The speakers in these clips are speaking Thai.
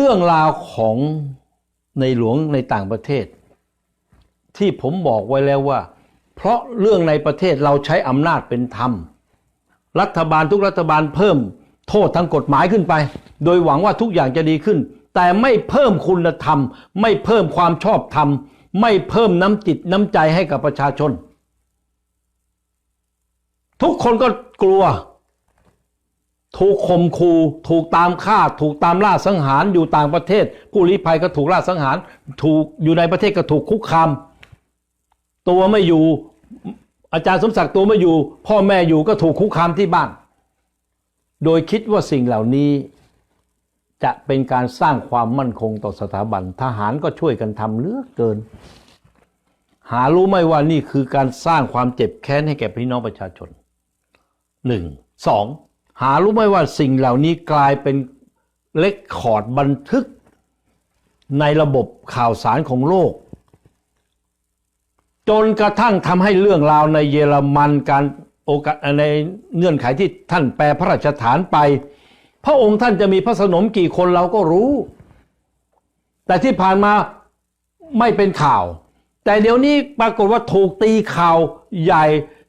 เรื่องราวของในหลวงในต่างประเทศ ที่ผมบอกไว้แล้วว่า เพราะเรื่องในประเทศเราใช้อำนาจเป็นธรรม รัฐบาลทุกรัฐบาลเพิ่มโทษทางกฎหมายขึ้นไป โดยหวังว่าทุกอย่างจะดีขึ้น แต่ไม่เพิ่มคุณธรรม ไม่เพิ่มความชอบธรรม ไม่เพิ่มน้ำจิตน้ำใจให้กับประชาชน ทุกคนก็กลัว ถูกข่มขู่ถูกตามฆ่า ถูกตามล่าสังหารอยู่ต่างประเทศ ผู้ลี้ภัยก็ถูกล่าสังหาร ถูกอยู่ในประเทศก็ถูกคุกคามตัวไม่อยู่ อาจารย์สมศักดิ์ตัวไม่อยู่ พ่อแม่อยู่ก็ถูกคุกคามที่บ้าน โดยคิดว่าสิ่งเหล่านี้ จะเป็นการสร้างความมั่นคงต่อสถาบัน ทหารก็ช่วยกันทำเลือกเกิน หารู้ไหมว่านี่คือการสร้างความเจ็บแค้นให้แก่พี่น้องประชาชนหนึ่งสอง หารู้ไหมว่าสิ่งเหล่านี้กลายเป็นเลคคอร์ดบันทึกในระบบข่าวสารของโลก จนกระทั่งทำให้เรื่องราวในเยอรมันการโอกาสในเงื่อนไขที่ท่านแปลพระราชฐานไป พระองค์ท่านจะมีพระสนมกี่คนเราก็รู้ แต่ที่ผ่านมาไม่เป็นข่าว แต่เดี๋ยวนี้ปรากฏว่าถูกตีข่าวใหญ่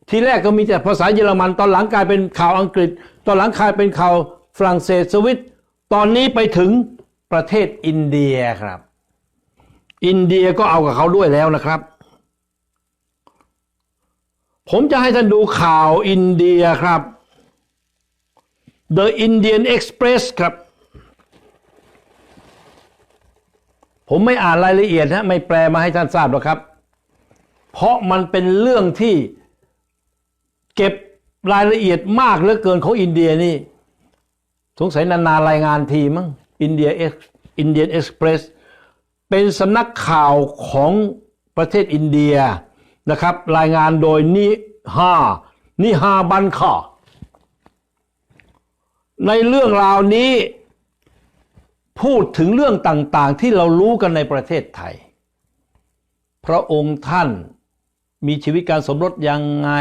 ทีแรกก็มีแต่ภาษาเยอรมันตอนหลังกลายเป็นข่าวอังกฤษ ตอนหลังกลายเป็นข่าวฝรั่งเศสสวิตตอนนี้ไปถึงประเทศอินเดียครับ อินเดียก็เอากับเขาด้วยแล้วนะครับ ผมจะให้ท่านดูข่าวอินเดียครับ The Indian Express ครับ ผมไม่อ่านรายละเอียดฮะไม่แปลมาให้ท่านทราบหรอกครับ เพราะมันเป็นเรื่องที่เก็บ รายละเอียดมากเหลือเกินของอินเดียนี่ สงสัยนานๆรายงานทีมั้งอินเดียเอ็กอินเดียนเอ็กซ์เพรสเป็นสำนักข่าวของประเทศอินเดียนะครับ รายงานโดยนิฮานิฮาบันคาในเรื่องราวนี้พูดถึงเรื่องต่างๆ ที่เรารู้กันในประเทศไทย พระองค์ท่านมีชีวิตการสมรสยังไง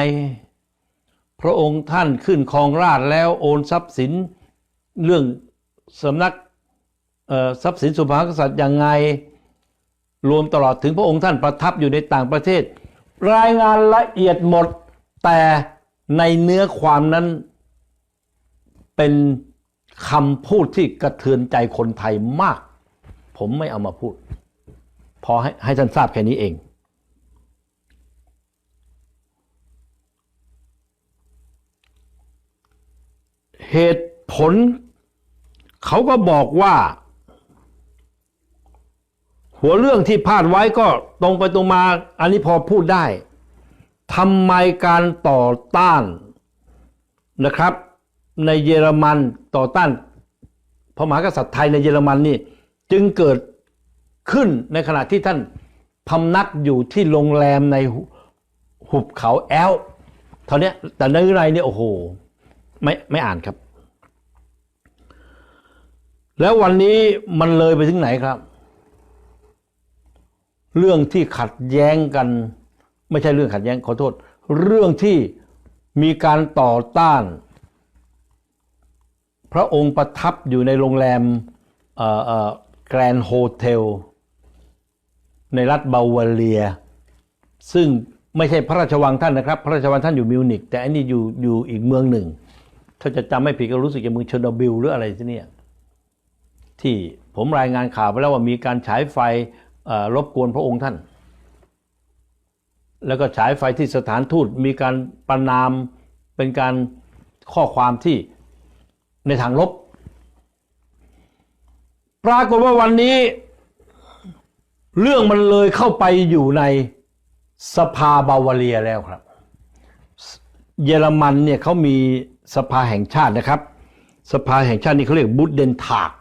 พระองค์ท่านขึ้นครองราชแล้วโอนทรัพย์สินเรื่องสำนักทรัพย์สินสุภากษัตริย์ยังไง รวมตลอดถึงพระองค์ท่านประทับอยู่ในต่างประเทศ รายงานละเอียดหมดแต่ในเนื้อความนั้นเป็นคำพูดที่กระเทือนใจคนไทยมาก ผมไม่เอามาพูด พอให้ให้ท่านทราบแค่นี้เอง เหตุผล เขาก็บอกว่า หัวเรื่องที่พาดไว้ก็ตรงไปตรงมา อันนี้พอพูดได้ทำไมการต่อต้านนะครับ ในเยอรมันต่อต้านพระมหากษัตริย์ไทยในเยอรมันนี่ จึงเกิดขึ้นในขณะที่ท่านพำนักอยู่ที่โรงแรมในหุบเขาแอลเท่านี้แต่ในไรเนี่ยโอ้โห ไม่ไม่อ่านครับ แล้ววันนี้มันเลยไปถึงไหนครับ เรื่องที่ขัดแย้งกัน ไม่ใช่เรื่องขัดแย้งขอโทษ เรื่องที่มีการต่อต้าน พระองค์ประทับอยู่ในโรงแรมแกรนด์โฮเทลในรัฐบาวาเรีย ซึ่งไม่ใช่พระราชวังท่านนะครับ พระราชวังท่านอยู่มิวนิกแต่อันนี้อยู่อยู่อีกเมืองหนึ่ง ถ้าจะจำไม่ผิดก็รู้สึกจะมืองเชอร์โนบิลหรืออะไรที่นี่ที่ผมรายงานข่าวไปแล้วว่ามีการฉายไฟรบกวนพระองค์ท่าน แล้วก็ฉายไฟที่สถานทูตมีการประนามเป็นการข้อความที่ในทางลบ ปรากฏว่าวันนี้ เรื่องมันเลยเข้าไปอยู่ในสภาบาวาเรียแล้วครับ เยอรมันเนี่ยเขามีสภาแห่งชาตินะครับ สภาแห่งชาตินี่เขาเรียกบุตเดนทาก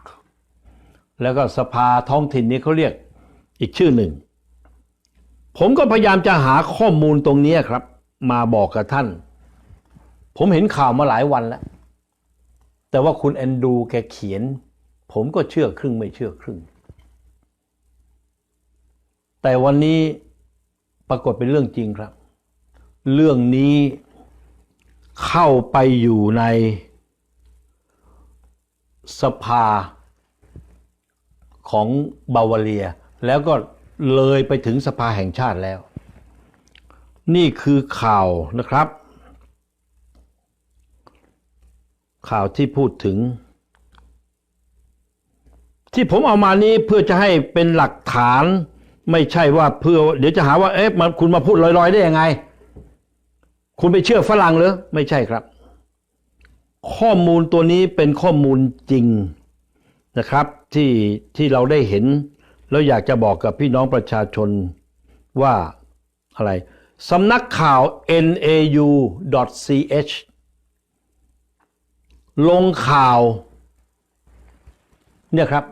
แล้วก็สภาท้องถิ่นนี้เขาเรียกอีกชื่อหนึ่ง ผมก็พยายามจะหาข้อมูลตรงนี้ครับ มาบอกกับท่าน ผมเห็นข่าวมาหลายวันแล้ว แต่ว่าคุณแอนดูแกเขียน ผมก็เชื่อครึ่งไม่เชื่อครึ่ง แต่วันนี้ปรากฏเป็นเรื่องจริงครับ เรื่องนี้ เข้าไปอยู่ในสภาของบาวาเรีย แล้วก็เลยไปถึงสภาแห่งชาติแล้ว นี่คือข่าวนะครับ ข่าวที่พูดถึง ที่ผมเอามานี้เพื่อจะให้เป็นหลักฐาน ไม่ใช่ว่าเพื่อ เดี๋ยวจะหาว่าเอ๊ะมันคุณมาพูดลอยๆได้ยังไง คุณไปเชื่อฝรั่งเหรือไม่ใช่ครับ ข้อมูลตัวนี้เป็นข้อมูลจริงนะครับที่ที่เราได้เห็น แล้วอยากจะบอกกับพี่น้องประชาชนว่าอะไรสำนักข่าว nau.ch ลงข่าว เนี่ยครับ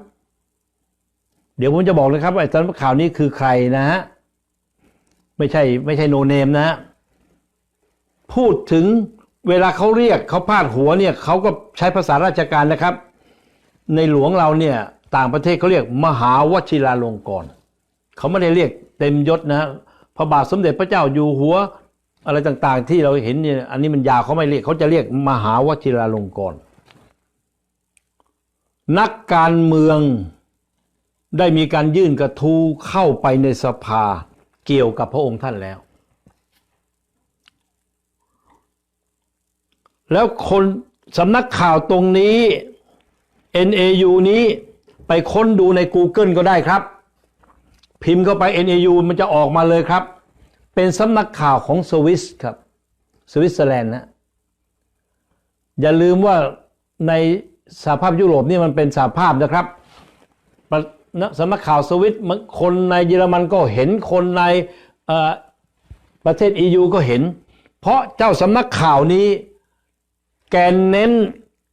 เดี๋ยวผมจะบอกเลยครับไอ้สำนักข่าวนี้คือใครนะฮะ ไม่ใช่ไม่ใช่โนเนมนะฮะ พูดถึงเวลาเขาเรียกเขาพาดหัวเนี่ยเขาก็ใช้ภาษาราชการนะครับ ในหลวงเราเนี่ยต่างประเทศเขาเรียกมหาวชิราลงกรณ์เขาไม่ได้เรียกเต็มยศนะพระบาทสมเด็จพระเจ้าอยู่หัวอะไรต่างๆ ที่เราเห็นเนี่ยอันนี้มันยาวเขาไม่เรียกเขาจะเรียกมหาวชิราลงกรณ์นักการเมืองได้มีการยื่นกระทู้เข้าไปในสภาเกี่ยวกับพระองค์ท่านแล้ว แล้วคนสำนักข่าวตรงนี้ NAU นี้ไปค้นดูใน Google ก็ได้ครับ พิมพ์เข้าไป NAU มันจะออกมาเลยครับ เป็นสำนักข่าวของสวิสครับสวิตเซอร์แลนด์นะอย่าลืมว่าในสหภาพยุโรปนี่มันเป็นสหภาพนะครับสำนักข่าวสวิตคนในเยอรมันก็เห็นคนในประเทศ EU ก็เห็น เพราะเจ้าสำนักข่าวนี้ เน้น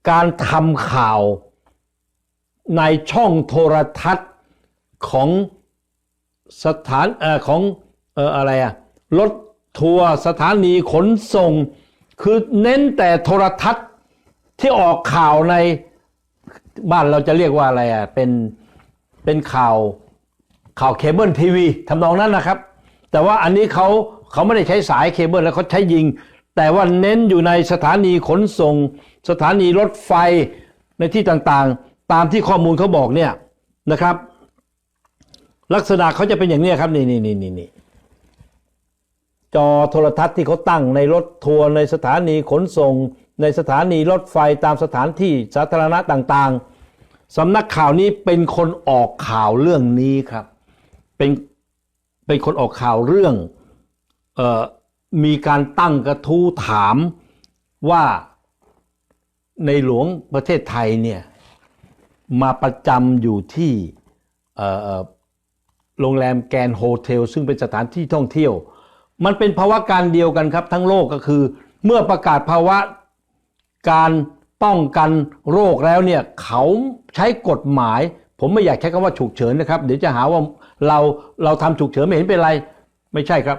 การทำข่าวในช่องโทรทัศน์ของสถานเอ่อของเอ่ออะไรอะรถทัวร์สถานีขนส่ง คือเน้นแต่โทรทัศน์ที่ออกข่าวในบ้านเราจะเรียกว่าอะไรอะเป็นเป็นข่าวข่าวเคเบิลทีวีทำนองนั้นนะครับ แต่ว่าอันนี้เขาเขาไม่ได้ใช้สายเคเบิลแล้วเขาใช้ยิง แต่ว่าเน้นอยู่ในสถานีขนส่ง สถานีรถไฟในที่ต่างๆ ตามที่ข้อมูลเขาบอกเนี่ยนะครับ ลักษณะเขาจะเป็นอย่างนี้ครับนี่นี่นี่นี่นี่จอโทรทัศน์ที่เขาตั้งในรถทัวร์ในสถานีขนส่ง ในสถานีรถไฟตามสถานที่สาธารณะต่างๆสำนักข่าวนี้เป็นคนออกข่าวเรื่องนี้ครับ เป็นเป็นคนออกข่าวเรื่องเอ่อ มีการตั้งกระทู้ถามว่าในหลวงประเทศไทยเนี่ยมาประจำอยู่ที่โรงแรมแกรนโฮเทล ซึ่งเป็นสถานที่ท่องเที่ยว มันเป็นภาวะการเดียวกันครับ ทั้งโลกก็คือ เมื่อประกาศภาวะการป้องกันโรคแล้วเนี่ยเขาใช้กฎหมาย ผมไม่อยากใช้คำว่าฉุกเฉินนะครับ เดี๋ยวจะหาว่าเราเราทำฉุกเฉินไม่เห็นเป็นไร ไม่ใช่ครับ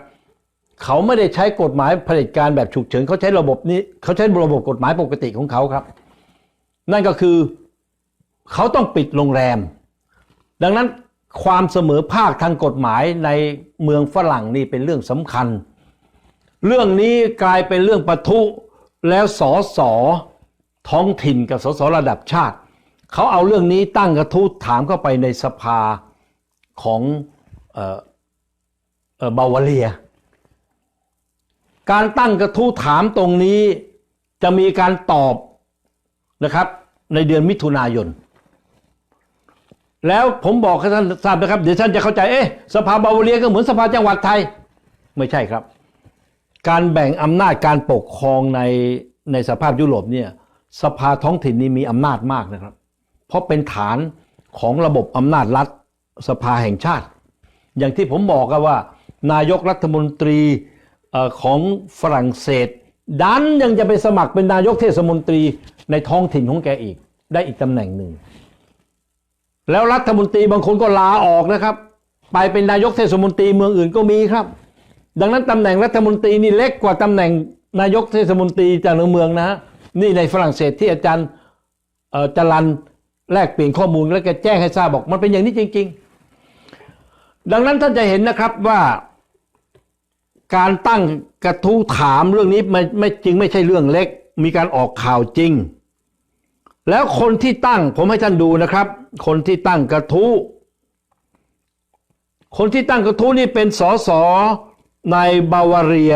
เขาไม่ได้ใช้กฎหมายเผด็จการแบบฉุกเฉินเขาใช้ระบบนี้เขาใช้ระบบกฎหมายปกติของเขาครับ นั่นก็คือเขาต้องปิดโรงแรม ดังนั้นความเสมอภาคทางกฎหมายในเมืองฝรั่งนี่เป็นเรื่องสำคัญ เรื่องนี้กลายเป็นเรื่องปะทุแล้วสอสอท้องถิ่นกับสสระดับชาติ เขาเอาเรื่องนี้ตั้งกระทู้ถามเข้าไปในสภาของเออเออบาวาเรีย การตั้งกระทู้ถามตรงนี้จะมีการตอบนะครับ ในเดือนมิถุนายน แล้วผมบอกให้ท่านทราบนะครับ เดี๋ยวท่านจะเข้าใจเอ๊ะสภาบาวาเรียก็เหมือนสภาจังหวัดไทย ไม่ใช่ครับ การแบ่งอำนาจการปกครองในในสภาพยุโรปเนี่ยสภาท้องถิ่นนี้มีอำนาจมากนะครับ เพราะเป็นฐานของระบบอำนาจรัฐสภาแห่งชาติ อย่างที่ผมบอกกันว่า นายกรัฐมนตรี ของฝรั่งเศส ดันยังจะไปสมัครเป็นนายกเทศมนตรีในท้องถิ่นของแกอีก ได้อีกตำแหน่งหนึ่ง แล้วรัฐมนตรีบางคนก็ลาออกนะครับ ไปเป็นนายกเทศมนตรีเมืองอื่นก็มีครับ ดังนั้นตำแหน่งรัฐมนตรีนี่เล็กกว่าตำแหน่งนายกเทศมนตรีจากเมืองนะนี่ในฝรั่งเศสที่อาจารย์จรันแลกเปลี่ยนข้อมูลแล้วแกแจ้งให้ทราบบอกมันเป็นอย่างนี้จริง ๆ ดังนั้นท่านจะเห็นนะครับว่า การตั้งกระทู้ถามเรื่องนี้ไม่ไม่จริงไม่ใช่เรื่องเล็ก มีการออกข่าวจริง แล้วคนที่ตั้งผมให้ท่านดูนะครับ คนที่ตั้งกระทู้คนที่ตั้งกระทู้นี่เป็นสสในบาวาเรีย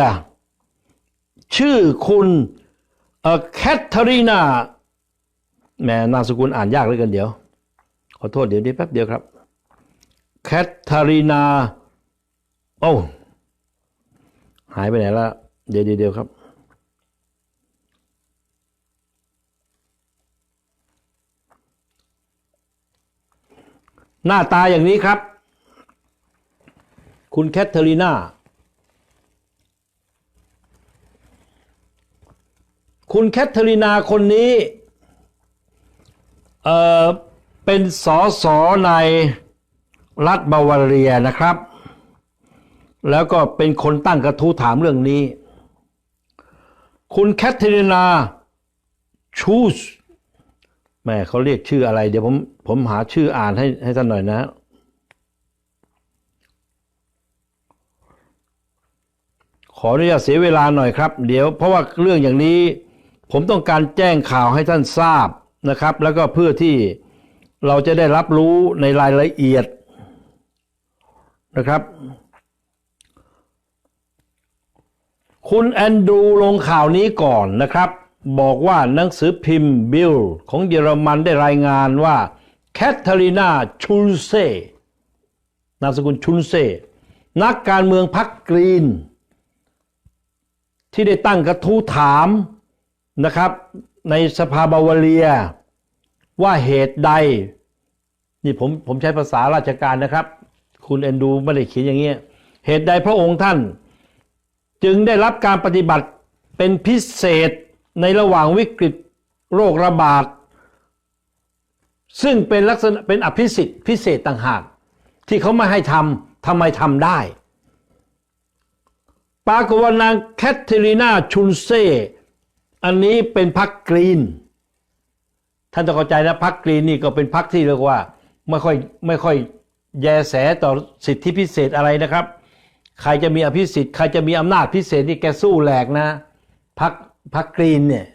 ชื่อคุณเออแคทเธอรีนาแหมนามสกุลอ่านยากเลยกันเดี๋ยว ขอโทษเดี๋ยวนี้แป๊บเดียวครับแคทเธอรีนาโอ้ หายไปไหนแล้วเดี๋ยวเดียวครับ หน้าตาอย่างนี้ครับ คุณแคทเธอรีนาคุณแคทเธอรีนาคนนี้เอ่อเป็นสอสอในรัฐบาวาเรียนะครับ แล้วก็เป็นคนตั้งกระทู้ถามเรื่องนี้ คุณแคทเธอรีนาชูสแม่เขาเรียกชื่ออะไร เดี๋ยวผมผมหาชื่ออ่านให้ให้ท่านหน่อยนะขออนุญาตเสียเวลาหน่อยครับ เดี๋ยวเพราะว่าเรื่องอย่างนี้ ผมต้องการแจ้งข่าวให้ท่านทราบนะครับ แล้วก็เพื่อที่เราจะได้รับรู้ในรายละเอียดนะครับ คุณแอนดรูลงข่าวนี้ก่อนนะครับ บอกว่าหนังสือพิมพ์บิลของเยอรมันได้รายงานว่าแคทเธอรีนาชุนเซนามสกุลชุนเซนักการเมืองพรรคกรีน ที่ได้ตั้งกระทู้ถามนะครับ ในสภาบาวาเรีย ว่าเหตุใด นี่ผมผมใช้ภาษาราชการนะครับ คุณเอนดูไม่ได้เขียนอย่างเงี้ยเหตุใดพระองค์ท่าน จึงได้รับการปฏิบัติเป็นพิเศษในระหว่างวิกฤตโรคระบาด ซึ่งเป็นลักษณะเป็นอภิสิทธิ์พิเศษต่างหาก ที่เขาไม่ให้ทำทำไมทำได้ ปรากฏว่านางแคทเธอรีนาชุนเซอันนี้เป็นพรรคกรีน ท่านต้องเข้าใจนะพรรคกรีนนี่ก็เป็นพรรคที่เรียกว่าไม่ค่อยไม่ค่อยแยแสต่อสิทธิพิเศษอะไรนะครับ ใครจะมีอภิสิทธิ์ใครจะมีอำนาจพิเศษนี่แกสู้แหลกนะพรรคพรรคกรีนเนี่ย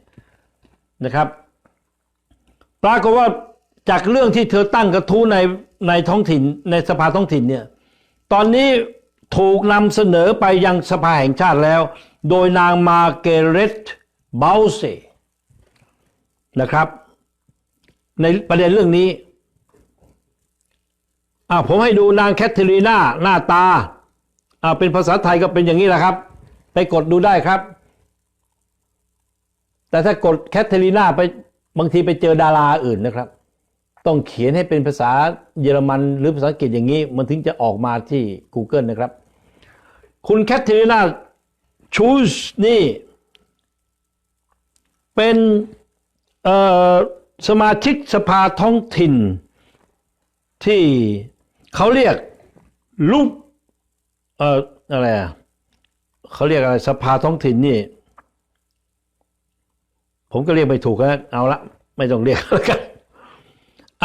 นะครับปรากฏว่าจากเรื่องที่เธอตั้งกระทู้ในในท้องถิ่นในสภาท้องถิ่นเนี่ยตอนนี้ถูกนำเสนอไปยังสภาแห่งชาติแล้ว โดยนางมาเกเรตเบลเซนะครับ ในประเด็นเรื่องนี้อ่าผมให้ดูนางแคทเธอรีนาหน้าตา อ่าเป็นภาษาไทยก็เป็นอย่างนี้แหละครับ ไปกดดูได้ครับ แต่ถ้ากดแคทเธอรีนาไปบางทีไปเจอดาราอื่นนะครับ ต้องเขียนให้เป็นภาษาเยอรมันหรือภาษาอังกฤษอย่างนี้ มันถึงจะออกมาที่ Google นะครับ คุณแคทเธอรีนาชูสนี่เป็นสมาชิกสภาท้องถิ่นที่เขาเรียกลูก เอ่ออะไรอะเขาเรียกอะไรสภาท้องถิ่นนี่ ผมก็เรียกไม่ถูกแล้วเอาละ ไม่ต้องเรียกแล้วกัน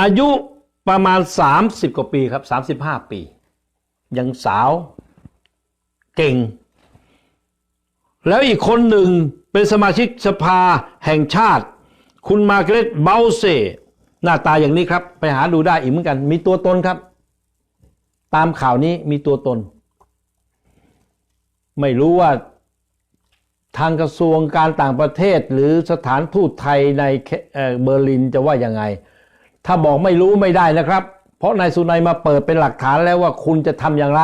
อายุประมาณ 30 กว่าปีครับ 35 ปี ยังสาวเก่ง แล้วอีกคนหนึ่งเป็นสมาชิกสภาแห่งชาติ คุณมาเกรตเบลเซหน้าตาอย่างนี้ครับ ไปหาดูได้อีกเหมือนกัน มีตัวตนครับ ตามข่าวนี้มีตัวตน ไม่รู้ว่าทางกระทรวงการต่างประเทศ หรือสถานทูตไทยในเเบอร์ลินจะว่ายังไง ถ้าบอกไม่รู้ไม่ได้นะครับ เพราะนายสุนัยมาเปิดเป็นหลักฐานแล้วว่าคุณจะทำอย่างไร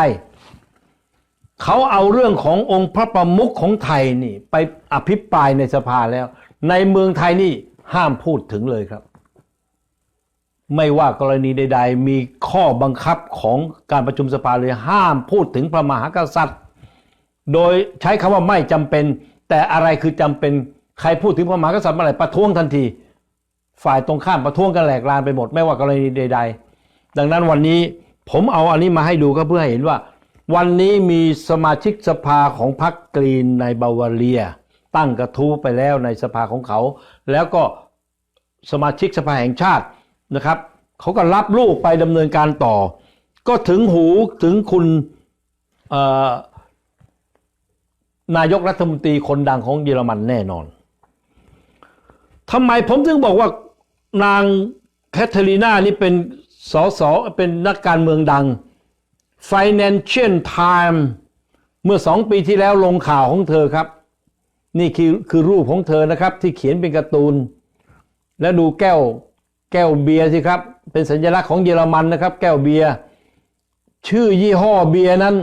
เขาเอาเรื่องขององค์พระประมุขของไทยนี่ ไปอภิปรายในสภาแล้ว ในเมืองไทยนี่ห้ามพูดถึงเลยครับ ไม่ว่ากรณีใด ๆ มีข้อบังคับของการประชุมสภาเลยห้ามพูดถึงพระมหากษัตริย์ โดยใช้คำว่าไม่จำเป็น แต่อะไรคือจำเป็นใครพูดถึงพระมหากษัตริย์เมื่อไหร่ประท้วงทันที ฝ่ายตรงข้ามประท้วงกันแหลกลานไปหมดไม่ว่ากรณีใด ๆ ดังนั้นวันนี้ผมเอาอันนี้มาให้ดูก็เพื่อให้เห็นว่า วันนี้มีสมาชิกสภาของพรรคกรีนในบาวาเรีย ตั้งกระทู้ไปแล้วในสภาของเขา แล้วก็สมาชิกสภาแห่งชาตินะครับเขาก็รับลูกไปดำเนินการต่อ ก็ถึงหูถึงคุณ นายกรัฐมนตรีคนดังของเยอรมันแน่นอนทำไมผมถึงบอกว่านางแคทเธอรีนานี่เป็นสสเป็นนักการเมืองดัง Financial Times เมื่อสองปีที่แล้วลงข่าวของเธอครับ นี่คือคือรูปของเธอนะครับ ที่เขียนเป็นการ์ตูน แล้วดูแก้วแก้วเบียร์สิครับ เป็นสัญลักษณ์ของเยอรมันนะครับ แก้วเบียร์ชื่อยี่ห้อเบียร์นั้น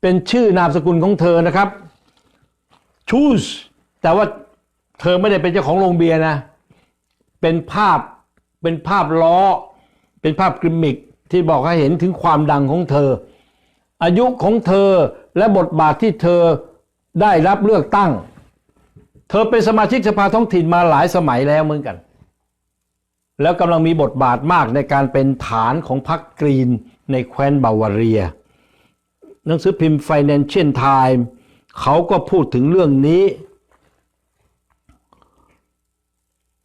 เป็นชื่อนามสกุลของเธอนะครับ ชูสแต่ว่าเธอไม่ได้เป็นเจ้าของโรงเบียร์นะ เป็นภาพเป็นภาพล้อ เป็นภาพกริมมิกที่บอกให้เห็นถึงความดังของเธอ อายุของเธอและบทบาทที่เธอได้รับเลือกตั้ง เธอเป็นสมาชิกสภาท้องถิ่นมาหลายสมัยแล้วเหมือนกัน แล้วกำลังมีบทบาทมากในการเป็นฐานของพรรคกรีนในแคว้นบาวาเรีย หนังสือพิมพ์ Financial Times เขาก็พูดถึงเรื่องนี้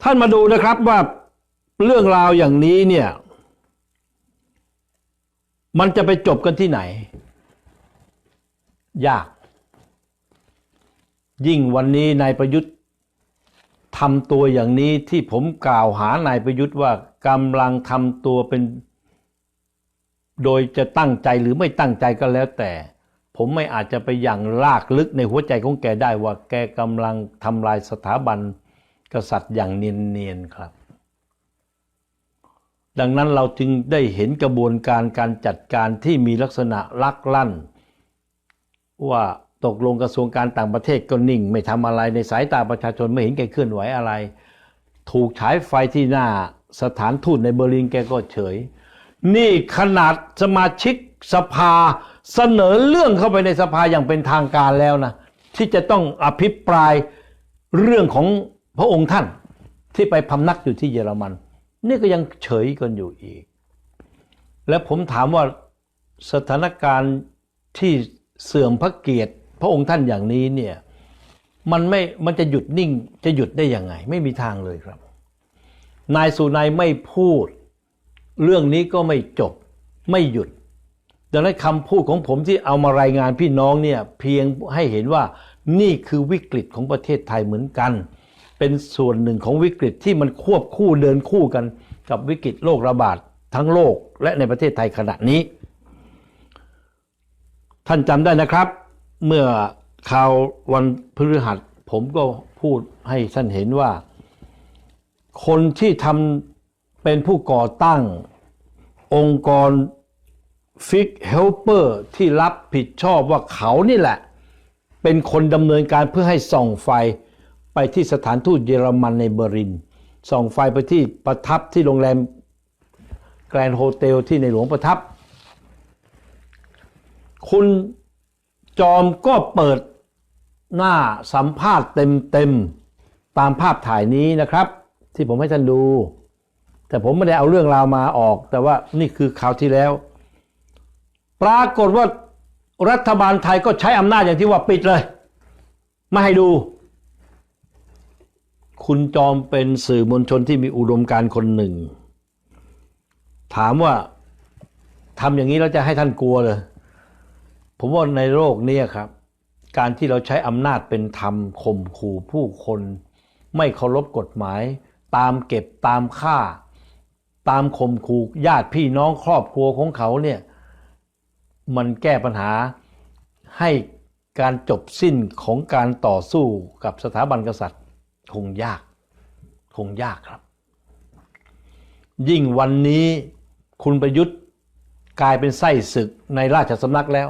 ท่านมาดูนะครับว่าเรื่องราวอย่างนี้เนี่ย มันจะไปจบกันที่ไหน ยาก ยิ่งวันนี้นายประยุทธ์ทำตัวอย่างนี้ที่ผมกล่าวหานายประยุทธ์ว่ากำลังทำตัวเป็น โดยจะตั้งใจหรือไม่ตั้งใจก็แล้วแต่ ผมไม่อาจจะไปอย่างลากลึกในหัวใจของแกได้ว่าแกกำลังทำลายสถาบันกษัตริย์อย่างเนียนๆครับ ดังนั้นเราจึงได้เห็นกระบวนการการจัดการที่มีลักษณะลักลั่น ว่าตกลงกระทรวงการต่างประเทศก็นิ่ง ไม่ทำอะไรในสายตาประชาชนไม่เห็นแกเคลื่อนไหวอะไร ถูกฉายไฟที่หน้าสถานทูตในเบอร์ลินแกก็เฉย นี่ขนาดสมาชิก สภาเสนอเรื่องเข้าไปในสภาอย่างเป็นทางการแล้วนะที่จะต้องอภิปรายเรื่องของพระองค์ท่านที่ไปพำนักอยู่ที่เยอรมัน นี่ก็ยังเฉยกันอยู่อีก และผมถามว่าสถานการณ์ที่เสื่อมพระเกียรติ พระองค์ท่านอย่างนี้เนี่ยมันไม่มันจะหยุดนิ่งจะหยุดได้ยังไง ไม่มีทางเลยครับ นายสุนัยไม่พูด เรื่องนี้ก็ไม่จบไม่หยุด ดังนั้นคำพูดของผมที่เอามารายงานพี่น้องเนี่ยเพียงให้เห็นว่านี่คือวิกฤตของประเทศไทยเหมือนกัน เป็นส่วนหนึ่งของวิกฤตที่มันควบคู่เดินคู่กันกับวิกฤตโรคระบาดทั้งโลกและในประเทศไทยขณะนี้ ท่านจำได้นะครับ เมื่อข่าววันพฤหัสผมก็พูดให้ท่านเห็นว่า คนที่ทำเป็นผู้ก่อตั้งองค์กร ฟิกเฮลเปอร์ที่รับผิดชอบว่าเขานี่แหละ เป็นคนดำเนินการเพื่อให้ส่องไฟไปที่สถานทูตเยอรมันในเบอร์ลิน ส่องไฟไปที่ประทับที่โรงแรมแกรนด์โฮเทลที่ในหลวงประทับ คุณจอมก็เปิดหน้าสัมภาษณ์เต็มๆ ตามภาพถ่ายนี้นะครับ ที่ผมให้ท่านดู แต่ผมไม่ได้เอาเรื่องราวมาออก แต่ว่านี่คือข่าวที่แล้ว ปรากฏว่ารัฐบาลไทยก็ใช้อำนาจอย่างที่ว่าปิดเลย ไม่ให้ดู คุณจอมเป็นสื่อมวลชนที่มีอุดมการณ์คนหนึ่ง ถามว่าทำอย่างนี้แล้วจะให้ท่านกลัวเลย ผมว่าในโลกนี้ครับ การที่เราใช้อำนาจเป็นธรรมข่มขู่ผู้คน ไม่เคารพกฎหมาย ตามเก็บตามฆ่า ตามข่มขู่ญาติพี่น้องครอบครัวของเขาเนี่ย มันแก้ปัญหาให้การจบสิ้นของการต่อสู้กับสถาบันกษัตริย์คงยากคงยากครับ ยิ่งวันนี้คุณประยุทธ์กลายเป็นไส้ศึกในราชสำนักแล้ว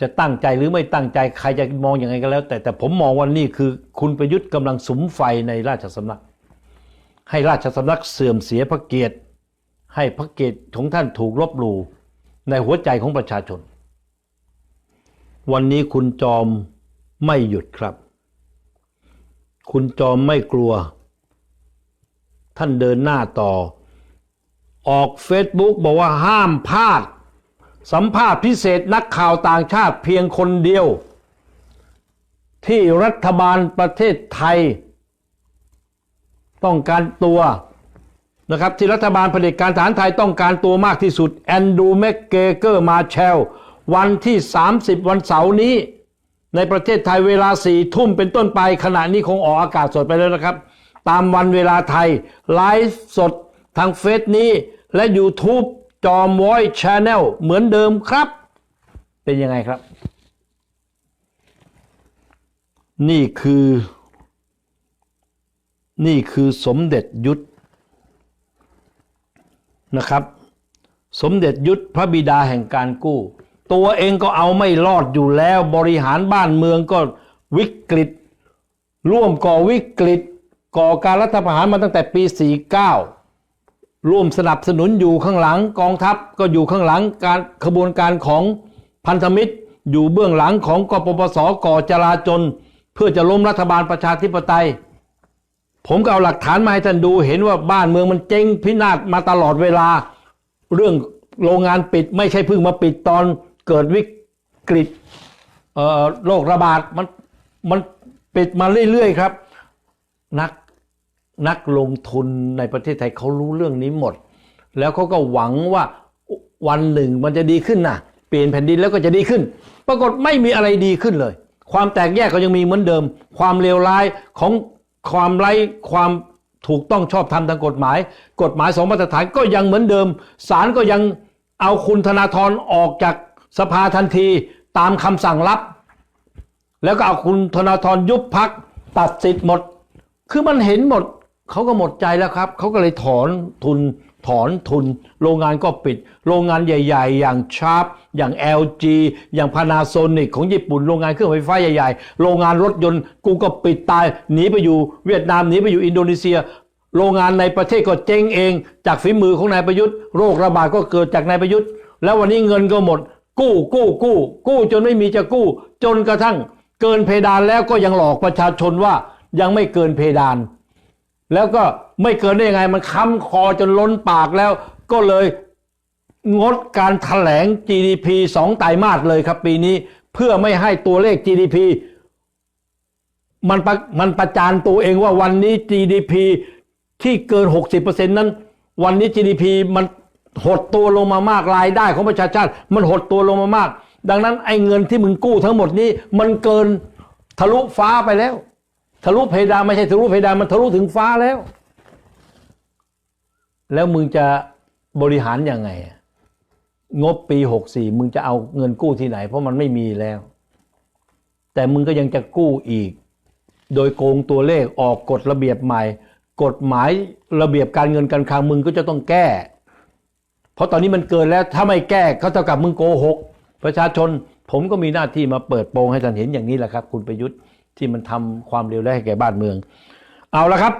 จะตั้งใจหรือไม่ตั้งใจใครจะมองอยังไงก็แล้ว แต่แต่ผมมองว่านี่คือคุณประยุทธ์กำลังสุมไฟในราชสำนัก ให้ราชสำนักเสื่อมเสียพระเกียรติ ให้พระเกียรติของท่านถูกลบหลู่ในหัวใจของประชาชน วันนี้คุณจอมไม่หยุดครับ คุณจอมไม่กลัว ท่านเดินหน้าต่อ ออกเฟซบุ๊กบอกว่าห้ามพลาด สัมภาษณ์พิเศษนักข่าวต่างชาติเพียงคนเดียว ที่รัฐบาลประเทศไทย ต้องการตัว นะครับที่รัฐบาลเผด็จการทหารไทยต้องการตัวมากที่สุดแอนดูแมกเกเกอร์มาแชลวันที่ 30 วันเสาร์นี้ ในประเทศไทยเวลาสี่ทุ่มเป็นต้นไปขณะนี้คงออกอากาศสดไปแล้วนะครับ ตามวันเวลาไทย ไลฟ์สดทางเฟซนี้ และ YouTube จอมวอยชาแนลเหมือนเดิมครับ เป็นยังไงครับ นี่คือ นี่คือสมเด็จยุทธ นะครับ สมเด็จยุทธพระบิดาแห่งการกู้ ตัวเองก็เอาไม่รอดอยู่แล้วบริหารบ้านเมืองก็วิกฤต ร่วมก่อวิกฤต ก่อการรัฐประหารมาตั้งแต่ปี 49 ร่วมสนับสนุนอยู่ข้างหลังกองทัพก็อยู่ข้างหลังการขบวนการของพันธมิตรอยู่เบื้องหลังของกปปสก่อจราจนเพื่อจะล้มรัฐบาลประชาธิปไตย ผมก็เอาหลักฐานมาให้ท่านดู เห็นว่าบ้านเมืองมันเจ๊งพินาศมาตลอดเวลา เรื่องโรงงานปิดไม่ใช่เพิ่งมาปิดตอนเกิดวิกฤตโรคระบาดมันมันปิดมาเรื่อยๆครับ นักนักลงทุนในประเทศไทยเขารู้เรื่องนี้หมด แล้วเขาก็หวังว่าวันหนึ่งมันจะดีขึ้นนะเปลี่ยนแผ่นดินแล้วก็จะดีขึ้น ปรากฏไม่มีอะไรดีขึ้นเลย ความแตกแยกก็ยังมีเหมือนเดิม ความเลวร้ายของ ความไร้ความถูกต้องชอบธรรมทางกฎหมาย กฎหมายสองมาตรฐานก็ยังเหมือนเดิมศาลก็ยังเอาคุณธนาธรออกจากสภาทันทีตามคำสั่งลับ แล้วก็เอาคุณธนาธรยุบพักตัดสิทธิ์หมด คือมันเห็นหมดเขาก็หมดใจแล้วครับเขาก็เลยถอนทุน ถอนทุน โรงงานก็ปิด โรงงานใหญ่ ๆ อย่างชาร์ปอย่าง LG อย่าง Panasonic ของญี่ปุ่น โรงงานเครื่องไฟฟ้าใหญ่ ๆ โรงงานรถยนต์กูก็ปิดตายหนีไปอยู่เวียดนามหนีไปอยู่อินโดนีเซีย โรงงานในประเทศก็เจ๊งเอง จากฝีมือของนายประยุทธ์โรคระบาดก็เกิดจากนายประยุทธ์ แล้ววันนี้เงินก็หมด กู้กู้กู้ กู้จนไม่มีจะกู้ จนกระทั่ง เกินเพดานแล้วก็ยังหลอกประชาชนว่ายังไม่เกินเพดาน แล้วก็ไม่เกินได้ยังไงมันค้ำคอจนล้นปากแล้ว ก็เลยงดการถแถลง GDP สองไตรมาสเลยครับปีนี้ เพื่อไม่ให้ตัวเลข GDP มันมันประจานตัวเองว่าวันนี้ GDP ที่เกิน 60%นั้น วันนี้ GDP มันหดตัวลงมามากรายได้ของประชาชาติ มันหดตัวลงมามาก ดังนั้นไอ้เงินที่มึงกู้ทั้งหมดนี้ มันเกินทะลุฟ้าไปแล้ว ทะลุเพดานไม่ใช่ทะลุเพดานมันทะลุถึงฟ้าแล้ว แล้วมึงจะบริหารยังไง งบปี64มึงจะเอาเงินกู้ที่ไหน เพราะมันไม่มีแล้ว แต่มึงก็ยังจะกู้อีก โดยโกงตัวเลขออกกฎระเบียบใหม่ กฎหมายระเบียบการเงินการคลังมึงก็จะต้องแก้ เพราะตอนนี้มันเกินแล้วถ้าไม่แก้ก็เท่ากับมึงโกหก ประชาชนผมก็มีหน้าที่มาเปิดโปงให้ท่านเห็นอย่างนี้แหละครับ คุณประยุทธ์ ที่มันทำความเร็วร้ให้แก่บ้านเมือง เอาละครับ